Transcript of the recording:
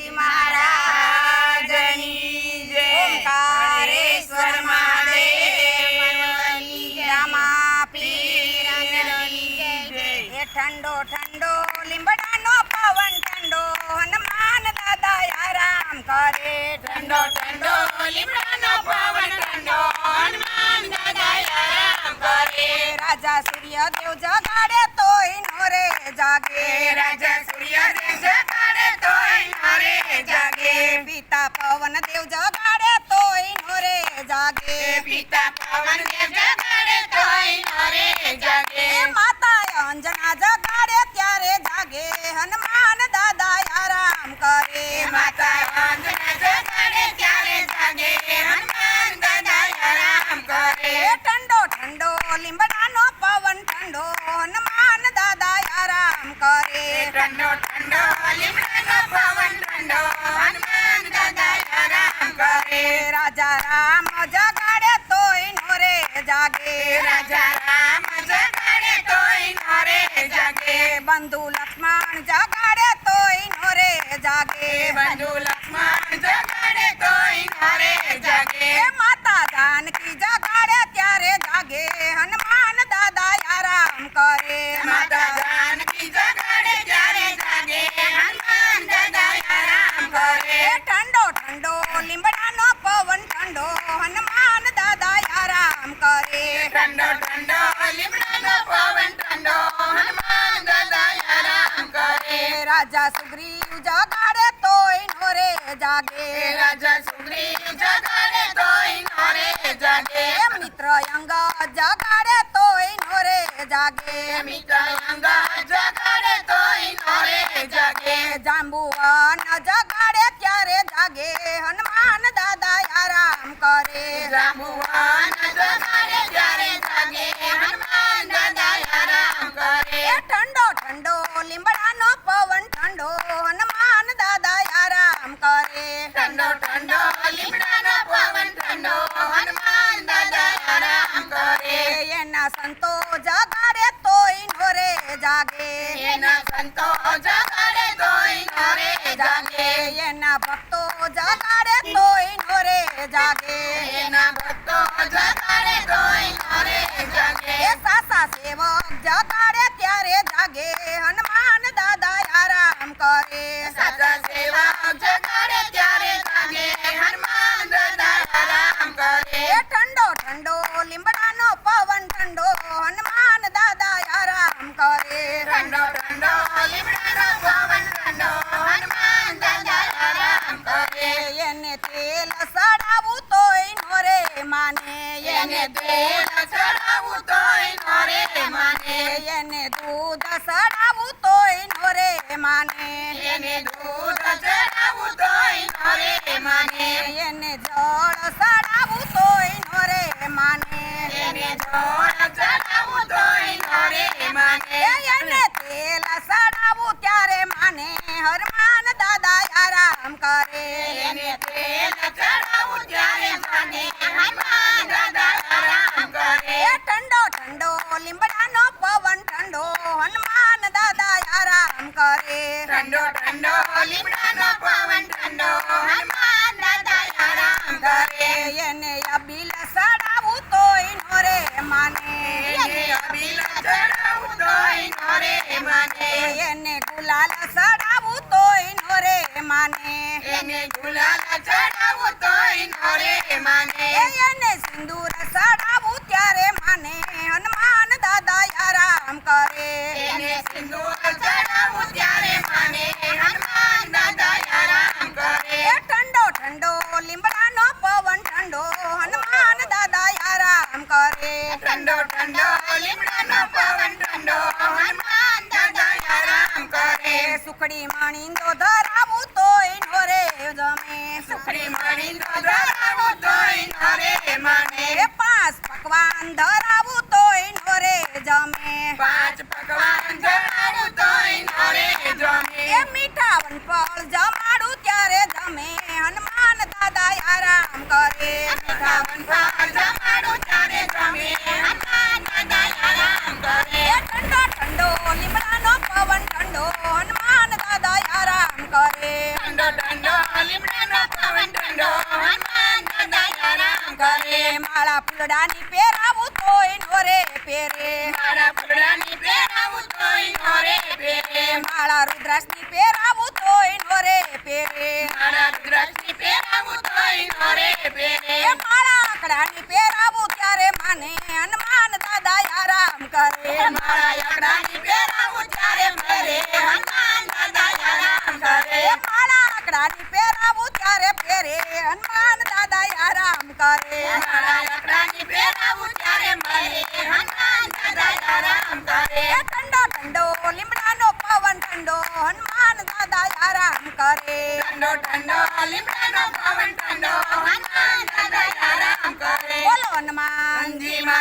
હનુમાનજી મહારાજની જય. જય. એ ઠંડો ઠંડો લીંબડાનો પવન ઠંડો હનુમાન દાદા આરામ કરે. ઠંડો ઠંડો લીમડાનો પવન ઠંડો હનુમાન દાદા આરામ કરે. રાજા સૂર્યદેવ લીંબડાનો પવન ઠંડો હનુમાન દાદા આરામ કરે ઠંડો ઠંડો લીમડાનો પવન ઠંડો હનુમાન દાદા આરામ કરે રાજા રામ જગાડે તોય નો રે જાગે રાજા રામ જગાડે તોય નરે જાગે બંધુ લક્ષ્મણ જગાડે તોય નો રે જાગે બંધુ લક્ષ્મણ જગાડે તોય નરે જાગે એ માતા જાનકી पवन हनुमान दादा या राम राजा सुग्रीव जगाड़े तो इनोरे जागे। राजा सुग्रीव जगाड़े तो इनोरे जागे। मित्र अंग जगाड़े तो इनोरे जागे। मित्र अंग લીંબડાનો પવન ઠંડો હનુમાન દાદા આરામ કરે ઠંડો ઠંડો લીમડાનો પવન ઠંડો હનુમાન દાદા આરામ કરે એના સંતો જગાડે તોય નો રે જાગે એના સંતો જગાડે તોય નરે જાગે એના ભક્તો જગાડે તોય નો રે જાગે એના ભક્તો એને તેલ તોય નરે માને. એને દૂધ સડાવું તોય નો માને. એને દૂધ ચડાવું તોય નરે માને. એને જળ સડાવું તોય નો માને. એને તોય નરે માને. એને તેલ સડાવું ત્યારે માને. હરમાન દાદા આરામ કરે. લીમડાનો પવન ઠંડો હનુમાન દાદા આરામ કરે. એને અબીલ સડાવું તોય નો રે માને. એને અબીલ ચડાવું તોય નરે માને. એને ગુલાલ સડાવું તોય નો રે માને. એને ગુલાલ ચડાવું તોય નરે માને. એને સિંદૂર સુખડી મણીંદો ધરાવું તોય નો રે જમે સુખડી મણીનો ધરાવું તોય નરે રે મને પાંચ પકવાન ધરાવું તોય નો રે જમે પાંચ પકવાન જણાવું તોય રે જમે એ મીઠા વન જમાડું કરે માળા ફૂલડાની પહેરાવું તોય નોરે પહેરે. માળા ફૂલડાની પહેરાવું તોય નોરે પહેરે. માળા રુદ્રાક્ષની પહેરાવું તોય નોરે પહેરે. માળા રુદ્રાક્ષની પહેરાવું તોય નોરે પહેરે. માળા આકડાની પહેરે ഹനുമാൻ ജിമാ